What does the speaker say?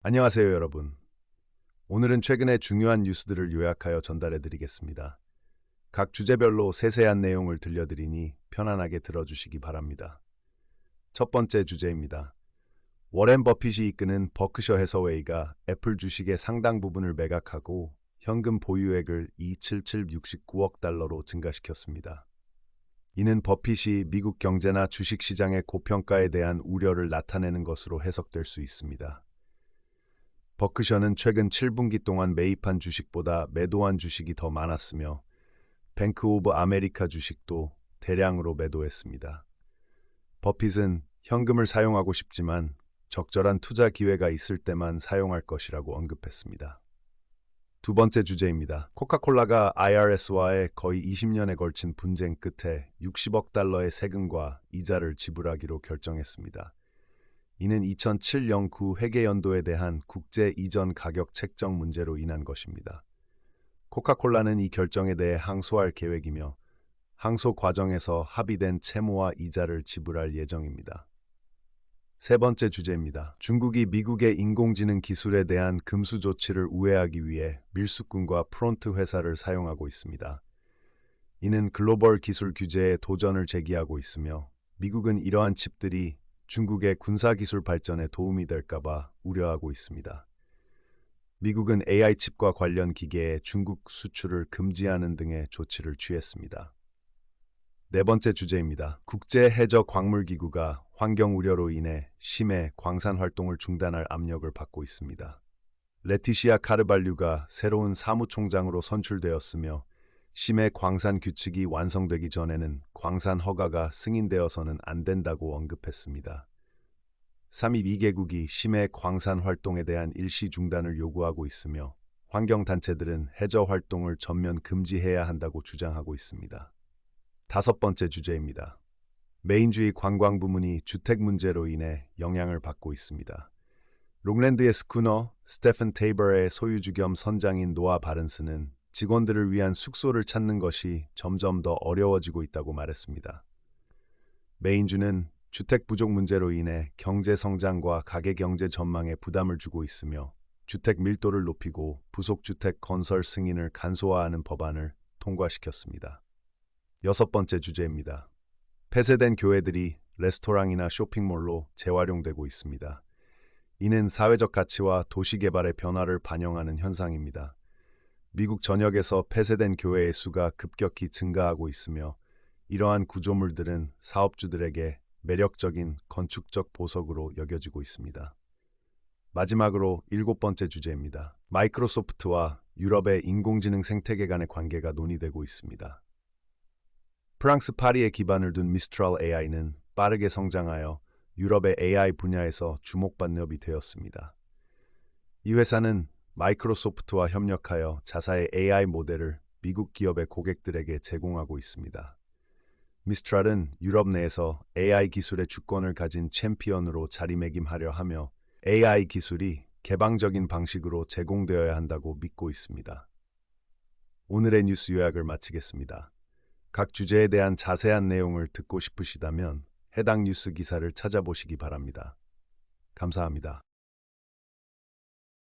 안녕하세요, 여러분. 오늘은 최근의 중요한 뉴스들을 요약하여 전달해 드리겠습니다. 각 주제별로 세세한 내용을 들려드리니 편안하게 들어주시기 바랍니다. 첫 번째 주제입니다. 워렌 버핏이 이끄는 버크셔 해서웨이가 애플 주식의 상당 부분을 매각하고 현금 보유액을 27769억 달러로 증가시켰습니다. 이는 버핏이 미국 경제나 주식 시장의 고평가에 대한 우려를 나타내는 것으로 해석될 수 있습니다. 버크셔는 최근 7분기 동안 매입한 주식보다 매도한 주식이 더 많았으며 뱅크 오브 아메리카 주식도 대량으로 매도했습니다. 버핏은 현금을 사용하고 싶지만 적절한 투자 기회가 있을 때만 사용할 것이라고 언급했습니다. 두 번째 주제입니다. 코카콜라가 IRS와의 거의 20년에 걸친 분쟁 끝에 60억 달러의 세금과 이자를 지불하기로 결정했습니다. 이는 2007-09 회계연도에 대한 국제 이전 가격 책정 문제로 인한 것입니다. 코카콜라는 이 결정에 대해 항소할 계획이며 항소 과정에서 합의된 채무와 이자를 지불할 예정입니다. 세 번째 주제입니다. 중국이 미국의 인공지능 기술에 대한 금수 조치를 우회하기 위해 밀수꾼과 프론트 회사를 사용하고 있습니다. 이는 글로벌 기술 규제에 도전을 제기하고 있으며 미국은 이러한 칩들이 중국의 군사기술 발전에 도움이 될까봐 우려하고 있습니다. 미국은 AI 칩과 관련 기계의 중국 수출을 금지하는 등의 조치를 취했습니다. 네 번째 주제입니다. 국제 해저 광물 기구가 환경 우려로 인해 심해 광산 활동을 중단할 압력을 받고 있습니다. 레티시아 카르발류가 새로운 사무총장으로 선출되었으며 심해 광산 규칙이 완성되기 전에는 광산 허가가 승인되어서는 안 된다고 언급했습니다. 3.2개국이 심해 광산 활동에 대한 일시 중단을 요구하고 있으며 환경단체들은 해저 활동을 전면 금지해야 한다고 주장하고 있습니다. 다섯 번째 주제입니다. 메인주의 관광 부문이 주택 문제로 인해 영향을 받고 있습니다. 롱랜드의 스쿠너 스테픈 테이버의 소유주 겸 선장인 노아 바른스는 직원들을 위한 숙소를 찾는 것이 점점 더 어려워지고 있다고 말했습니다. 메인주는 주택 부족 문제로 인해 경제 성장과 가계 경제 전망에 부담을 주고 있으며 주택 밀도를 높이고 부속 주택 건설 승인을 간소화하는 법안을 통과시켰습니다. 여섯 번째 주제입니다. 폐쇄된 교회들이 레스토랑이나 쇼핑몰로 재활용되고 있습니다. 이는 사회적 가치와 도시 개발의 변화를 반영하는 현상입니다. 미국 전역에서 폐쇄된 교회의 수가 급격히 증가하고 있으며 이러한 구조물들은 사업주들에게 매력적인 건축적 보석으로 여겨지고 있습니다. 마지막으로 일곱 번째 주제입니다. 마이크로소프트와 유럽의 인공지능 생태계 간의 관계가 논의되고 있습니다. 프랑스 파리에 기반을 둔 미스트랄 AI는 빠르게 성장하여 유럽의 AI 분야에서 주목받는 업이 되었습니다. 이 회사는 마이크로소프트와 협력하여 자사의 AI 모델을 미국 기업의 고객들에게 제공하고 있습니다. 미스트랄은 유럽 내에서 AI 기술의 주권을 가진 챔피언으로 자리매김하려 하며 AI 기술이 개방적인 방식으로 제공되어야 한다고 믿고 있습니다. 오늘의 뉴스 요약을 마치겠습니다. 각 주제에 대한 자세한 내용을 듣고 싶으시다면 해당 뉴스 기사를 찾아보시기 바랍니다. 감사합니다.